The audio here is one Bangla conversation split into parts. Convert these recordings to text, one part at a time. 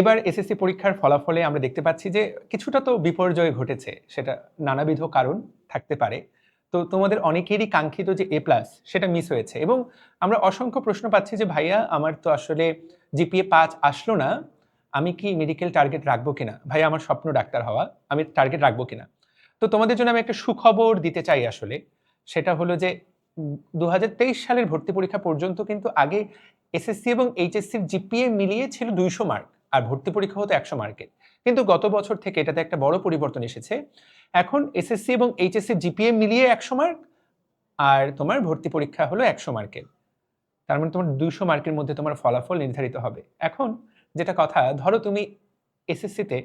এবার এসএসসি পরীক্ষার ফলাফলে আমরা দেখতে পাচ্ছি যে কিছুটা তো বিপর্যয় ঘটেছে, সেটা নানাবিধ কারণ থাকতে পারে। তো তোমাদের অনেকেরই কাঙ্ক্ষিত যে এ প্লাস সেটা মিস হয়েছে এবং আমরা অসংখ্য প্রশ্ন পাচ্ছি যে, ভাইয়া, আমার তো আসলে জিপিএ পাঁচ আসলো না, আমি কি মেডিকেল টার্গেট রাখব কিনা? ভাই আমার স্বপ্ন ডাক্তার হওয়া, আমি টার্গেট রাখব কিনা? তো তোমাদের জন্য আমি একটা সুখবর দিতে চাই আসলে। সেটা হলো যে দু হাজার তেইশ সালের ভর্তি পরীক্ষা পর্যন্ত কিন্তু আগে এসএসসি এবং এইচএসসির জিপিএ মিলিয়ে ছিল দুইশো মার্ক আর ভর্তি পরীক্ষা হতো একশো মার্কের। কিন্তু গত বছর থেকে এটাতে একটা বড় পরিবর্তন এসেছে। এখন এসএসসি এবং এইচএসসি জিপিএ মিলিয়ে একশো মার্ক, আর তোমার ভর্তি পরীক্ষা হলো একশো মার্কের। তার মানে তোমার দুইশো মার্কের মধ্যে তোমার ফলাফল নির্ধারিত হবে। এখন যেটা কথা, ধরো তুমি এসএসসিতে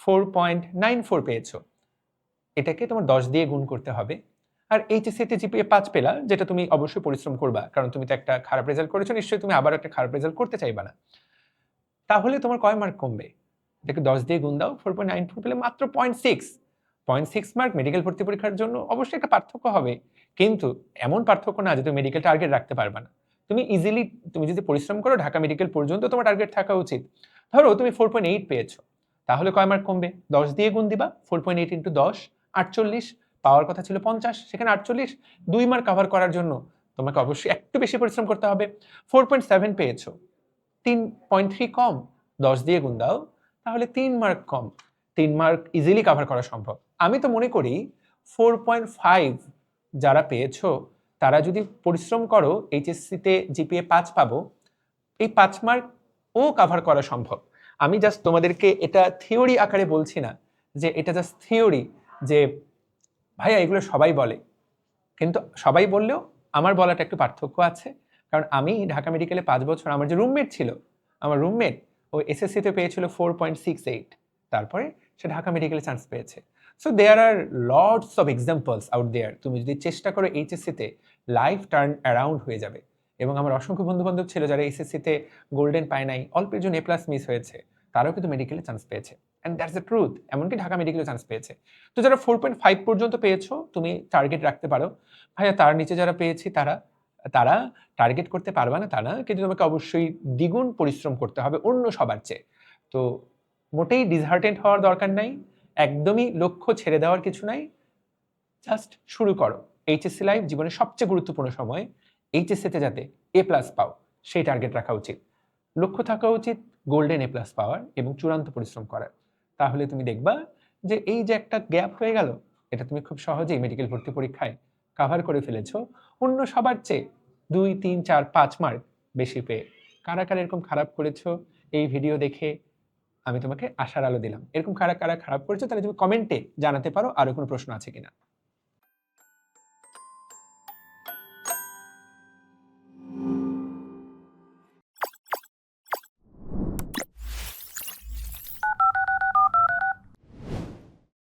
ফোর পয়েন্ট নাইন ফোর পেয়েছ। এটাকে তোমার দশ দিয়ে গুণ করতে হবে। আর এইচএসসিতে জিপিএ পাঁচ পেলা, যেটা তুমি অবশ্যই পরিশ্রম করবা। কারণ তুমি তো একটা খারাপ রেজাল্ট করেছ, নিশ্চয়ই তুমি আবার একটা খারাপ রেজাল্ট করতে চাইবা না। তাহলে তোমার কয় মার্ক কমবে? এটাকে দশ দিয়ে গুণ দাও ফোর পয়েন্ট নাইন ফোর পেলে মাত্র point six point six mark medical ভর্তি পরীক্ষার জন্য অবশ্যই একটা পার্থক্য হবে। কিন্তু এমন পার্থক্য না যে তুমি মেডিকেল টার্গেট রাখতে পারবে না। তুমি ইজিলি তুমি যদি পরিশ্রম করো, ঢাকা মেডিকেল পর্যন্ত তোমার টার্গেট থাকা উচিত। ধরো তুমি ফোর পয়েন্ট এইট পেয়েছ। তাহলে কয় মার্ক কমবে? দশ দিয়ে গুণ দিবা ফোর পয়েন্ট এইট ইন্টু দশ, আটচল্লিশ। পাওয়ার কথা ছিল পঞ্চাশ, সেখানে আটচল্লিশ। দুই মার্ক কভার করার জন্য তোমাকে অবশ্যই একটু বেশি পরিশ্রম করতে হবে। ফোর পয়েন্ট সেভেন পেয়েছ। তিন পয়েন্ট থ্রি কম, দশ দিয়ে গুণ দাও, তাহলে তিন মার্ক কম। তিন মার্ক ইজিলি কভার করা সম্ভব। আমি তো মনে করি ফোর পয়েন্ট ফাইভ যারা পেয়েছ, তারা যদি পরিশ্রম করো, এইচএসসিতে জিপিএ পাঁচ পাবো, এই পাঁচ মার্ক ও কাভার করা সম্ভব। আমি জাস্ট তোমাদেরকে এটা থিওরি আকারে বলছি না, যে এটা জাস্ট থিওরি যে ভাইয়া এগুলো সবাই বলে। কিন্তু সবাই বললেও আমার বলাটা একটু পার্থক্য আছে। কারণ আমি ঢাকা মেডিকেলে পাঁচ বছর আমার যে রুমমেট ছিল, আমার রুমমেট ও এসএসসিতে পেয়েছিল ফোর পয়েন্ট সিক্স এইট তারপরে সে ঢাকা মেডিকেলে চান্স পেয়েছে। So there are lords of examples out there তুমি যদি চেষ্টা করো এইচএসসিতে লাইফ টার্ন অ্যারাউন্ড হয়ে যাবে। এবং আমার অসংখ্য বন্ধু বান্ধব ছিল যারা এসএসসিতে গোল্ডেন পায় নাই, অল্পের জন্য এ প্লাস মিস হয়েছে, তারাও কিন্তু মেডিকেলে চান্স পেয়েছে। অ্যান্ড দ্যাটস দ্য ট্রুথ এমনকি ঢাকা মেডিকেলে চান্স পেয়েছে। তো যারা ফোর পয়েন্ট ফাইভ পর্যন্ত পেয়েছ, তুমি টার্গেট রাখতে পারো। ভাইয়া, তার নিচে যারা পেয়েছি, তারা তারা টার্গেট করতে পারবে না তা না কিন্তু তোমাকে অবশ্যই দ্বিগুণ পরিশ্রম করতে হবে অন্য সবার চেয়ে। তো মোটেই ডিসহার্টেন্ট হওয়ার দরকার নাই, একদমই লক্ষ্য ছেড়ে দেওয়ার কিছু নাই জাস্ট শুরু করো। এইচএসসি লাইফ জীবনের সবচেয়ে গুরুত্বপূর্ণ সময় এইচএসসিতে যাতে এ প্লাস পাও, সেই টার্গেট রাখা উচিত। লক্ষ্য থাকা উচিত গোল্ডেন এ প্লাস পাওয়ার এবং চূড়ান্ত পরিশ্রম করার। তাহলে তুমি দেখবা যে এই যে একটা গ্যাপ হয়ে গেল, এটা তুমি খুব সহজেই মেডিকেল ভর্তি পরীক্ষায় কাভার করে ফেলেছো। অন্য সবার চেয়ে দুই, তিন, চার, পাঁচ মার্ক বেশি পেয়ে। কারা কারা এরকম খারাপ করেছ এই ভিডিও দেখে আমি তোমাকে আশার আলো দিলাম। এরকম কারা কারা খারাপ করেছ তাহলে তুমি কমেন্টে জানাতে পারো আরও কোনো প্রশ্ন আছে কিনা।